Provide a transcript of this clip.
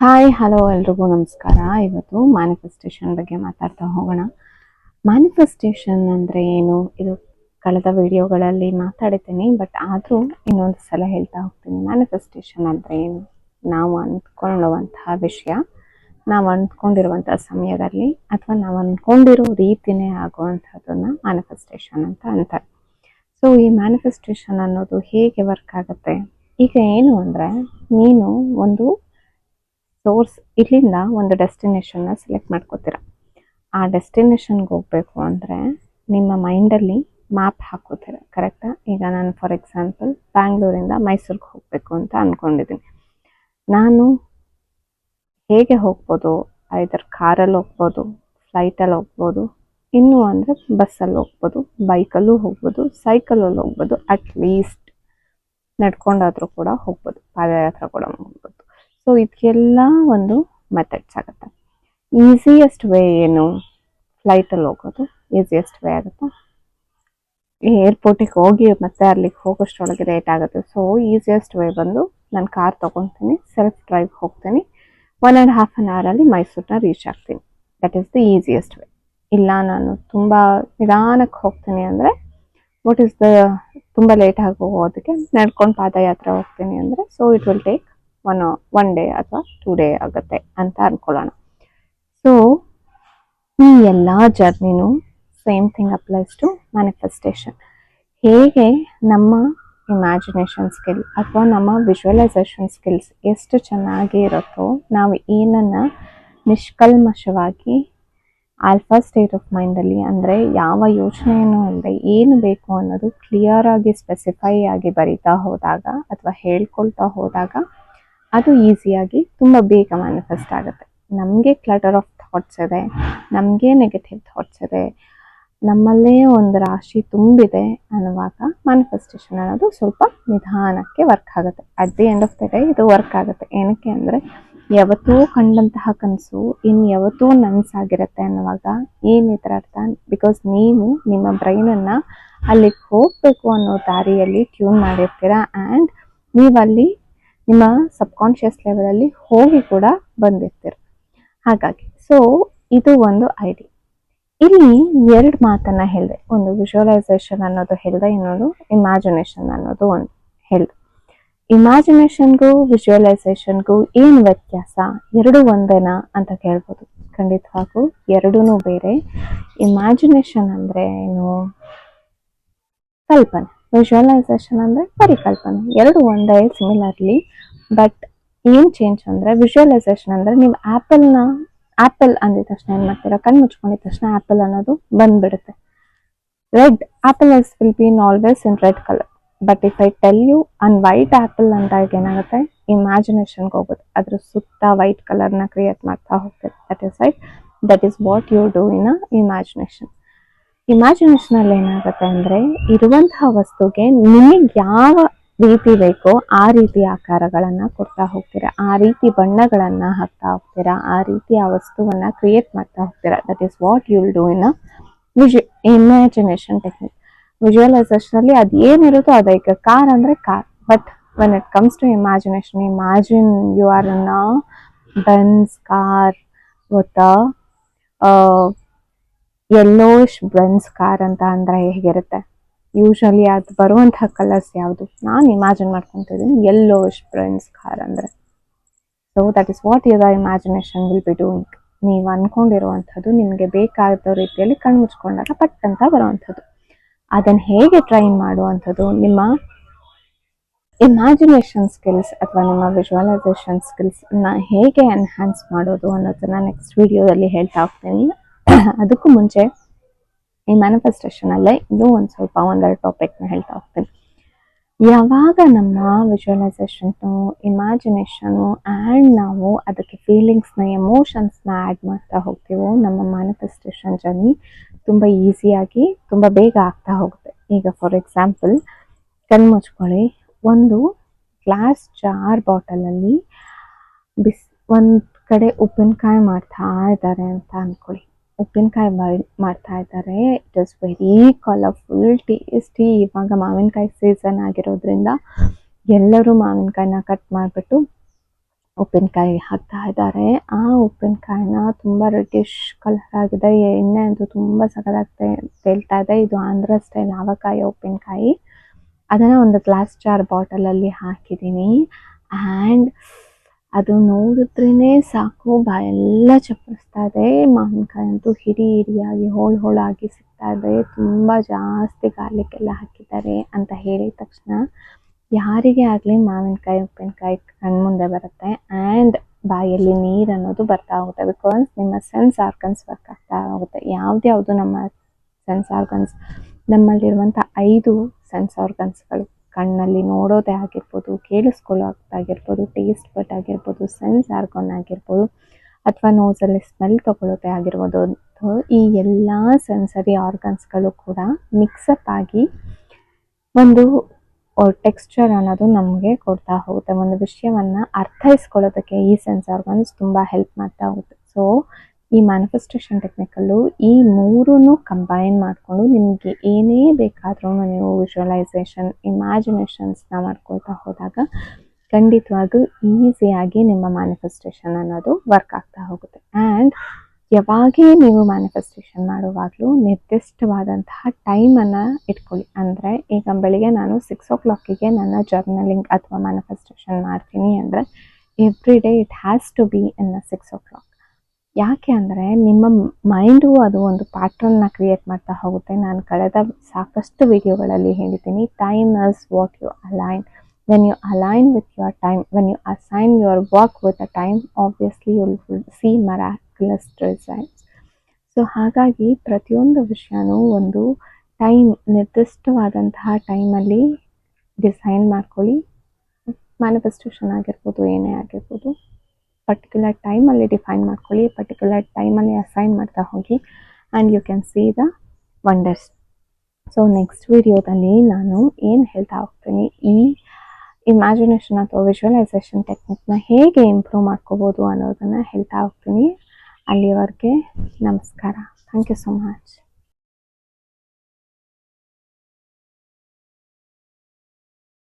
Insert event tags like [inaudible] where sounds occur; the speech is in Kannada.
ಹಾಯ್ ಹಲೋ ಎಲ್ರಿಗೂ ನಮಸ್ಕಾರ. ಇವತ್ತು ಮ್ಯಾನಿಫೆಸ್ಟೇಷನ್ ಬಗ್ಗೆ ಮಾತಾಡ್ತಾ ಹೋಗೋಣ. ಮ್ಯಾನಿಫೆಸ್ಟೇಷನ್ ಅಂದರೆ ಏನು? ಇದು ಕಳೆದ ವಿಡಿಯೋಗಳಲ್ಲಿ ಮಾತಾಡಿದ್ದೀನಿ ಬಟ್ ಆದರೂ ಇನ್ನೊಂದು ಸಲ ಹೇಳ್ತಾ ಹೋಗ್ತೀನಿ. ಮ್ಯಾನಿಫೆಸ್ಟೇಷನ್ ಅಂದರೆ ಏನು? ನಾವು ಅಂದ್ಕೊಳ್ಳುವಂತಹ ವಿಷಯ, ನಾವು ಅಂದ್ಕೊಂಡಿರುವಂಥ ಸಮಯದಲ್ಲಿ, ಅಥವಾ ನಾವು ಅಂದ್ಕೊಂಡಿರೋ ರೀತಿಯೇ ಆಗುವಂಥದ್ದನ್ನು ಮ್ಯಾನಿಫೆಸ್ಟೇಷನ್ ಅಂತ ಅಂತಾರೆ. ಸೊ ಈ ಮ್ಯಾನಿಫೆಸ್ಟೇಷನ್ ಅನ್ನೋದು ಹೇಗೆ ವರ್ಕ್ ಆಗುತ್ತೆ? ಈಗ ಏನು ಅಂದರೆ, ನೀನು ಒಂದು ಸೋರ್ಸ್ ಇಲ್ಲಿಂದ ಒಂದು ಡೆಸ್ಟಿನೇಷನ್ನ ಸೆಲೆಕ್ಟ್ ಮಾಡ್ಕೋತೀರ. ಆ ಡೆಸ್ಟಿನೇಷನ್ಗೆ ಹೋಗಬೇಕು ಅಂದರೆ ನಿಮ್ಮ ಮೈಂಡಲ್ಲಿ ಮ್ಯಾಪ್ ಹಾಕೋತೀರ ಕರೆಕ್ಟಾ ಈಗ ನಾನು ಫಾರ್ ಎಕ್ಸಾಂಪಲ್ ಬ್ಯಾಂಗ್ಳೂರಿಂದ ಮೈಸೂರಿಗೆ ಹೋಗಬೇಕು ಅಂತ ಅಂದ್ಕೊಂಡಿದ್ದೀನಿ ನಾನು ಹೇಗೆ ಹೋಗ್ಬೋದು ಐದರ್ ಕಾರಲ್ಲಿ ಹೋಗ್ಬೋದು ಫ್ಲೈಟಲ್ಲಿ ಹೋಗ್ಬೋದು, ಇನ್ನು ಅಂದರೆ ಬಸ್ಸಲ್ಲಿ ಹೋಗ್ಬೋದು ಬೈಕಲ್ಲೂ ಹೋಗ್ಬೋದು ಸೈಕಲಲ್ಲಿ ಹೋಗ್ಬೋದು ಅಟ್ ಲೀಸ್ಟ್ ನಡ್ಕೊಂಡಾದ್ರೂ ಕೂಡ ಹೋಗ್ಬೋದು, ಪಾದಯಾತ್ರೆ ಕೂಡ ಹೋಗ್ಬೋದು ಸೊ ಇದಕ್ಕೆಲ್ಲ ಒಂದು ಮೆಥಡ್ಸ್ ಆಗುತ್ತೆ. ಈಸಿಯೆಸ್ಟ್ ವೇ ಏನು? ಫ್ಲೈಟಲ್ಲಿ ಹೋಗೋದು ಈಸಿಯೆಸ್ಟ್ ವೇ ಆಗುತ್ತೆ. ಏರ್ಪೋರ್ಟಿಗೆ ಹೋಗಿ ಮತ್ತೆ ಅಲ್ಲಿಗೆ ಹೋಗೋಷ್ಟರೊಳಗೆ ಲೇಟ್ ಆಗುತ್ತೆ. ಸೊ ಈಸಿಯೆಸ್ಟ್ ವೇ ಬಂದು ನಾನು ಕಾರ್ ತೊಗೊತೀನಿ ಸೆಲ್ಫ್ ಡ್ರೈವ್ ಹೋಗ್ತೀನಿ. ಒನ್ ಆ್ಯಂಡ್ ಹಾಫ್ ಆನ್ ಅವರಲ್ಲಿ ಮೈಸೂರನ್ನ ರೀಚ್ ಆಗ್ತೀನಿ. That is the easiest way ಇಲ್ಲ, ನಾನು ತುಂಬ ನಿಧಾನಕ್ಕೆ ಹೋಗ್ತೀನಿ ಅಂದರೆ ವಾಟ್ ಈಸ್ ದ ತುಂಬ ಲೇಟಾಗಿ ಹೋಗೋದಕ್ಕೆ ನಡ್ಕೊಂಡು ಪಾದಯಾತ್ರೆ ಹೋಗ್ತೀನಿ ಅಂದರೆ so it will take one one day ಅಥವಾ ಟೂ ಡೇ ಆಗುತ್ತೆ ಅಂತ ಅನ್ಕೊಳ್ಳೋಣ. ಸೊ ಈ ಎಲ್ಲ ಜರ್ನಿನೂ same thing applies to manifestation ಹೇಗೆ ನಮ್ಮ ಇಮ್ಯಾಜಿನೇಷನ್ ಸ್ಕಿಲ್ ಅಥವಾ ನಮ್ಮ ವಿಜುವಲೈಸೇಷನ್ ಸ್ಕಿಲ್ಸ್ ಎಷ್ಟು ಚೆನ್ನಾಗಿ ಇರುತ್ತೋ ನಾವು ಏನನ್ನ ನಿಷ್ಕಲ್ಮಶವಾಗಿ ಆಲ್ಫಾ ಸ್ಟೇಟ್ ಆಫ್ ಮೈಂಡಲ್ಲಿ ಅಂದರೆ ಯಾವ ಯೋಚನೆಯನ್ನು ಅಲ್ಲದೆ ಏನು ಬೇಕು ಅನ್ನೋದು ಕ್ಲಿಯರ್ ಆಗಿ ಸ್ಪೆಸಿಫೈ ಆಗಿ ಬರಿತಾ ಹೋದಾಗ ಅಥವಾ ಹೇಳ್ಕೊಳ್ತಾ ಹೋದಾಗ ಅದು ಈಸಿಯಾಗಿ ತುಂಬ ಬೇಗ ಮ್ಯಾನಿಫೆಸ್ಟ್ ಆಗುತ್ತೆ. ನಮಗೆ ಕ್ಲಟರ್ ಆಫ್ ಥಾಟ್ಸ್ ಇದೆ, ನಮಗೆ ನೆಗೆಟಿವ್ ಥಾಟ್ಸ್ ಇದೆ, ನಮ್ಮಲ್ಲೇ ಒಂದು ರಾಶಿ ತುಂಬಿದೆ ಅನ್ನುವಾಗ ಮ್ಯಾನಿಫೆಸ್ಟೇಷನ್ ಅನ್ನೋದು ಸ್ವಲ್ಪ ನಿಧಾನಕ್ಕೆ ವರ್ಕ್ ಆಗುತ್ತೆ. At the end of the day ಇದು ವರ್ಕ್ ಆಗುತ್ತೆ. ಏನಕ್ಕೆ ಅಂದರೆ ಯಾವತ್ತೂ ಕಂಡಂತಹ ಕನಸು ಇನ್ನು ಯಾವತ್ತೂ ನನಸಾಗಿರುತ್ತೆ ಅನ್ನುವಾಗ ಏನು ಇದರ ಅರ್ಥ? ಬಿಕಾಸ್ ನೀವು ನಿಮ್ಮ ಬ್ರೈನನ್ನು ಅಲ್ಲಿಗೆ ಹೋಗಬೇಕು ಅನ್ನೋ ದಾರಿಯಲ್ಲಿ ಟ್ಯೂನ್ ಮಾಡಿರ್ತೀರ? ಆ್ಯಂಡ್ ನೀವಲ್ಲಿ ನಿಮ್ಮ ಸಬ್ಕಾನ್ಷಿಯಸ್ ಲೆವೆಲಲ್ಲಿ ಹೋಗಿ ಕೂಡ ಬಂದಿರ್ತೀರ. ಹಾಗಾಗಿ ಸೊ ಇದು ಒಂದು ಐಡಿ ಇಲ್ಲಿ ಎರಡು ಮಾತನ್ನ ಹೇಳಿದೆ. ಒಂದು ವಿಜುವಲೈಸೇಷನ್ ಅನ್ನೋದು ಹೇಳಿದೆ, ಇನ್ನೊಂದು ಇಮ್ಯಾಜಿನೇಷನ್ ಅನ್ನೋದು ಒಂದು ಹೇಳಿದೆ. ಇಮ್ಯಾಜಿನೇಷನ್ಗೂ ವಿಜುವಲೈಸೇಷನ್ಗೂ ಏನು ವ್ಯತ್ಯಾಸ? ಎರಡು ಒಂದೇನಾ ಅಂತ ಕೇಳ್ಬೋದು. ಖಂಡಿತವಾಗೂ ಎರಡೂ ಬೇರೆ. ಇಮ್ಯಾಜಿನೇಷನ್ ಅಂದರೆ ಏನು? ಕಲ್ಪನೆ. ವಿಜುವಲೈಸೇಷನ್ ಅಂದರೆ ಪರಿಕಲ್ಪನೆ. ಎರಡು ಒಂದೇ ಸಿಮಿಲರ್ಲಿ ಬಟ್ ಏನು ಚೇಂಜ್ ಅಂದರೆ ವಿಜುವಲೈಸೇಷನ್ ಅಂದರೆ ನೀವು ಆ್ಯಪಲ್ನ ಆ್ಯಪಲ್ ಅಂದಿದ ತಕ್ಷಣ ಏನು ಮಾಡ್ತೀರಾ? ಕಣ್ಣು ಮುಚ್ಕೊಂಡಿದ ತಕ್ಷಣ ಆ್ಯಪಲ್ ಅನ್ನೋದು ಬಂದ್ಬಿಡುತ್ತೆ. Red apple is will be in always in red colour but if I tell you an white apple ಅಂದಾಗ ಏನಾಗುತ್ತೆ? ಇಮ್ಯಾಜಿನೇಷನ್ಗೆ ಹೋಗುತ್ತೆ ಅದ್ರ ಸುತ್ತ ವೈಟ್ ಕಲರ್ನ ಕ್ರಿಯೇಟ್ ಮಾಡ್ತಾ ಹೋಗ್ತದೆ that is right that is what you do in a imagination ಇಮ್ಯಾಜಿನೇಷನಲ್ಲಿ ಏನಾಗುತ್ತೆ ಅಂದ್ರೆ ಇರುವಂತಹ ವಸ್ತುಗೆ ನಿಮಗೆ ಯಾವ ರೀತಿ ಬೇಕೋ ಆ ರೀತಿ ಆಕಾರಗಳನ್ನ ಕೊಡ್ತಾ ಹೋಗ್ತೀರಾ? ಆ ರೀತಿ ಬಣ್ಣಗಳನ್ನ ಹಾಕ್ತಾ ಹೋಗ್ತೀರಾ? ಆ ರೀತಿ ಆ ವಸ್ತುವನ್ನ ಕ್ರಿಯೇಟ್ ಮಾಡ್ತಾ ಹೋಗ್ತೀರಾ? That is what you will do in imagination technique ವಿಜುವಲೈಸೇಷನಲ್ಲಿ ಅದು ಏನಿರುತ್ತೋ ಅದೇ ಈಗ ಕಾರ್ ಅಂದ್ರೆ car but when it comes to imagination imagine you are in a Benz car ಗೊತ್ತಾ ಯೆಲ್ಲೋಯಿಶ್ ಬ್ರೆನ್ಸ್ ಕಾರ್ ಅಂತ ಅಂದ್ರೆ ಹೇಗಿರುತ್ತೆ? ಯೂಶಲಿ ಅದು ಬರುವಂತಹ ಕಲರ್ಸ್ ಯಾವುದು? ನಾನು ಇಮ್ಯಾಜಿನ್ ಮಾಡ್ಕೊತಿದ್ದೀನಿ ಯೆಲ್ಲೋಯಿಶ್ ಬ್ರೆನ್ಸ್ ಕಾರ್ ಅಂದ್ರೆ. So that is what your imagination will be doing ನೀವು ಅನ್ಕೊಂಡಿರುವಂಥದ್ದು ನಿಮಗೆ ಬೇಕಾದ ರೀತಿಯಲ್ಲಿ ಕಣ್ಣು ಮುಚ್ಕೊಂಡಾಗ ಪಟ್ ಅಂತ ಬರುವಂಥದ್ದು. ಅದನ್ನು ಹೇಗೆ ಟ್ರೈನ್ ಮಾಡುವಂಥದ್ದು? ನಿಮ್ಮ ಇಮ್ಯಾಜಿನೇಷನ್ ಸ್ಕಿಲ್ಸ್ ಅಥವಾ ನಿಮ್ಮ ವಿಜುವಲೈಸೇಷನ್ ಸ್ಕಿಲ್ಸ್ನ ಹೇಗೆ ಎನ್ಹ್ಯಾನ್ಸ್ ಮಾಡೋದು ಅನ್ನೋದನ್ನು ನೆಕ್ಸ್ಟ್ ವಿಡಿಯೋದಲ್ಲಿ ಹೇಳ್ತಾ ಹೋಗ್ತೀನಿ. [coughs] ಅದಕ್ಕೂ ಮುಂಚೆ ಈ ಮ್ಯಾನಿಫೆಸ್ಟೇಷನ್ ಅಲ್ಲೇ ಇನ್ನೂ ಒಂದ್ ಸ್ವಲ್ಪ ಒಂದೆರಡು ಟಾಪಿಕ್ನ ಹೇಳ್ತಾ ಹೋಗ್ತೀನಿ. ಯಾವಾಗ ನಮ್ಮ ವಿಜುವಲೈಸೇಷನ್ನು ಇಮ್ಯಾಜಿನೇಷನು ಆ್ಯಂಡ್ ನಾವು ಅದಕ್ಕೆ ಫೀಲಿಂಗ್ಸ್ನ ಎಮೋಷನ್ಸ್ನ ಆ್ಯಡ್ ಮಾಡ್ತಾ ಹೋಗ್ತೀವೋ, ನಮ್ಮ ಮ್ಯಾನಿಫೆಸ್ಟೇಷನ್ ಜರ್ನಿ ತುಂಬ ಈಸಿಯಾಗಿ ತುಂಬ ಬೇಗ ಆಗ್ತಾ ಹೋಗುತ್ತೆ. ಈಗ ಫಾರ್ ಎಕ್ಸಾಂಪಲ್ ಕಣ್ಣು ಮುಚ್ಕೊಳ್ಳಿ. ಒಂದು ಗ್ಲಾಸ್ ಜಾರ್ ಬಾಟಲಲ್ಲಿ ಬಿಸ್, ಒಂದು ಕಡೆ ಉಪ್ಪಿನಕಾಯಿ ಮಾಡ್ತಾ ಇದ್ದಾರೆ ಅಂತ ಅಂದ್ಕೊಳ್ಳಿ ಉಪ್ಪಿನಕಾಯಿ ಮಾಡ್ತಾ ಇದ್ದಾರೆ. It is very colourful tasty ಇವಾಗ ಮಾವಿನಕಾಯಿ ಸೀಸನ್ ಆಗಿರೋದ್ರಿಂದ ಎಲ್ಲರೂ ಮಾವಿನಕಾಯಿನ ಕಟ್ ಮಾಡಿಬಿಟ್ಟು ಉಪ್ಪಿನಕಾಯಿ ಹಾಕ್ತಾ ಇದ್ದಾರೆ. ಆ ಉಪ್ಪಿನಕಾಯಿನ ತುಂಬ ರೆಡ್ಡಿಶ್ ಕಲರ್ ಆಗಿದೆ. ಎಣ್ಣೆ ಅಂತೂ ತುಂಬ ಸಕಲಾಗ್ತಾ ತೇಲ್ತಾ ಇದೆ. ಇದು ಆಂಧ್ರ ಸ್ಟೈಲ್ ಆವಕಾಯಿ ಉಪ್ಪಿನಕಾಯಿ. ಅದನ್ನು ಒಂದು ಗ್ಲಾಸ್ ಜಾರ್ ಬಾಟಲಲ್ಲಿ ಹಾಕಿದ್ದೀನಿ. ಆ್ಯಂಡ್ ಅದು ನೋಡಿದ್ರೇ ಸಾಕು, ಬಾಯೆಲ್ಲ ಚಪ್ಪರಿಸ್ತಾ ಇದೆ. ಮಾವಿನಕಾಯಿ ಅಂತೂ ಹಿಡಿ ಹಿರಿಯಾಗಿ, ಹೋಳು ಹೋಳಾಗಿ ಸಿಗ್ತಾ ಇದೆ. ತುಂಬ ಜಾಸ್ತಿ ಗಾರ್ಲಿಕ್ಕೆಲ್ಲ ಹಾಕಿದ್ದಾರೆ ಅಂತ ಹೇಳಿದ ತಕ್ಷಣ ಯಾರಿಗೆ ಆಗಲಿ ಮಾವಿನಕಾಯಿ, ಉಪ್ಪಿನಕಾಯಿ ಕಣ್ಮುಂದೆ ಬರುತ್ತೆ. ಆ್ಯಂಡ್ ಬಾಯಲ್ಲಿ ನೀರು ಅನ್ನೋದು ಬರ್ತಾ ಹೋಗುತ್ತೆ. ಬಿಕಾಸ್ ನಿಮ್ಮ ಸೆನ್ಸ್ ಆರ್ಗನ್ಸ್ ವರ್ಕ್ ಆಗ್ತಾ ಹೋಗುತ್ತೆ. ಯಾವುದ್ಯಾವುದು ನಮ್ಮ ಸೆನ್ಸ್ ಆರ್ಗನ್ಸ್ ನಮ್ಮಲ್ಲಿರುವಂಥ ಐದು ಸೆನ್ಸ್ ಆರ್ಗನ್ಸ್ಗಳು ಕಣ್ಣಲ್ಲಿ ನೋಡೋದೇ ಆಗಿರ್ಬೋದು ಕೇಳಿಸ್ಕೊಳ್ಳೋದಾಗಿರ್ಬೋದು ಟೇಸ್ಟ್ ಬಟ್ ಆಗಿರ್ಬೋದು ಸೆನ್ಸ್ ಆರ್ಗನ್ ಆಗಿರ್ಬೋದು, ಅಥವಾ ನೋಸಲ್ಲಿ ಸ್ಮೆಲ್ ತಗೊಳ್ಳೋದೇ ಆಗಿರ್ಬೋದು ಈ ಎಲ್ಲ ಸೆನ್ಸರಿ ಆರ್ಗನ್ಸ್ಗಳು ಕೂಡ ಮಿಕ್ಸಪ್ ಆಗಿ ಒಂದು ಟೆಕ್ಸ್ಚರ್ ಅನ್ನೋದು ನಮಗೆ ಕೊಡ್ತಾ ಹೋಗುತ್ತೆ. ಒಂದು ವಿಷಯವನ್ನು ಅರ್ಥೈಸ್ಕೊಳ್ಳೋದಕ್ಕೆ ಈ ಸೆನ್ಸ್ ಆರ್ಗನ್ಸ್ ತುಂಬ ಹೆಲ್ಪ್ ಮಾಡ್ತಾ ಹೋಗುತ್ತೆ. ಸೊ ಈ ಮ್ಯಾನಿಫೆಸ್ಟೇಷನ್ ಟೆಕ್ನಿಕಲ್ಲು ಈ ಮೂರೂ ಕಂಬೈನ್ ಮಾಡಿಕೊಂಡು ನಿಮಗೆ ಏನೇ ಬೇಕಾದರೂ ನೀವು ವಿಜುವಲೈಸೇಷನ್ ಇಮ್ಯಾಜಿನೇಷನ್ಸ್ನ ಮಾಡ್ಕೊಳ್ತಾ ಹೋದಾಗ ಖಂಡಿತವಾಗೂ ಈಸಿಯಾಗಿ ನಿಮ್ಮ ಮ್ಯಾನಿಫೆಸ್ಟೇಷನ್ ಅನ್ನೋದು ವರ್ಕ್ ಆಗ್ತಾ ಹೋಗುತ್ತೆ. ಆ್ಯಂಡ್ ಯಾವಾಗೇ ನೀವು ಮ್ಯಾನಿಫೆಸ್ಟೇಷನ್ ಮಾಡುವಾಗಲೂ ನಿರ್ದಿಷ್ಟವಾದಂತಹ ಟೈಮನ್ನು ಇಟ್ಕೊಳ್ಳಿ. ಅಂದರೆ ಈಗ ಬೆಳಿಗ್ಗೆ ನಾನು ಸಿಕ್ಸ್ ಓ ಕ್ಲಾಕಿಗೆ ನನ್ನ ಜರ್ನಲಿಂಗ್ ಅಥವಾ ಮ್ಯಾನಿಫೆಸ್ಟೇಷನ್ ಮಾಡ್ತೀನಿ ಅಂದರೆ every day it has to be in six o'clock ಯಾಕೆ ಅಂದರೆ ನಿಮ್ಮ ಮೈಂಡು ಅದು ಒಂದು ಪ್ಯಾಟ್ರನ್ನ ಕ್ರಿಯೇಟ್ ಮಾಡ್ತಾ ಹೋಗುತ್ತೆ. ನಾನು ಕಳೆದ ಸಾಕಷ್ಟು ವಿಡಿಯೋಗಳಲ್ಲಿ ಹೇಳಿದ್ದೀನಿ time is what you align when you align with your time when you assign your work with a time obviously you see miraculous results so ಹಾಗಾಗಿ ಪ್ರತಿಯೊಂದು ವಿಷಯನೂ ಒಂದು ಟೈಮ್ ನಿರ್ದಿಷ್ಟವಾದಂತಹ ಟೈಮಲ್ಲಿ ಡಿಸೈನ್ ಮಾಡ್ಕೊಳ್ಳಿ. ಮ್ಯಾನಿಫೆಸ್ಟೇಷನ್ ಆಗಿರ್ಬೋದು, ಏನೇ ಆಗಿರ್ಬೋದು. ಪರ್ಟಿಕ್ಯುಲರ್ ಟೈಮಲ್ಲಿ ಡಿಫೈನ್ ಮಾಡ್ಕೊಳ್ಳಿ ಪರ್ಟಿಕ್ಯುಲರ್ ಟೈಮಲ್ಲಿ ಅಸೈನ್ ಮಾಡ್ತಾ ಹೋಗಿ and you can see the wonders so next ವಿಡಿಯೋದಲ್ಲಿ ನಾನು ಏನು ಹೇಳ್ತಾ ಹೋಗ್ತೀನಿ, ಈ ಇಮ್ಯಾಜಿನೇಷನ್ ಅಥವಾ ವಿಜುವಲೈಸೇಷನ್ ಟೆಕ್ನಿಕ್ನ ಹೇಗೆ ಇಂಪ್ರೂವ್ ಮಾಡ್ಕೋಬೋದು ಅನ್ನೋದನ್ನು ಹೇಳ್ತಾ ಹೋಗ್ತೀನಿ. ಅಲ್ಲಿವರೆಗೆ ನಮಸ್ಕಾರ. Thank you so much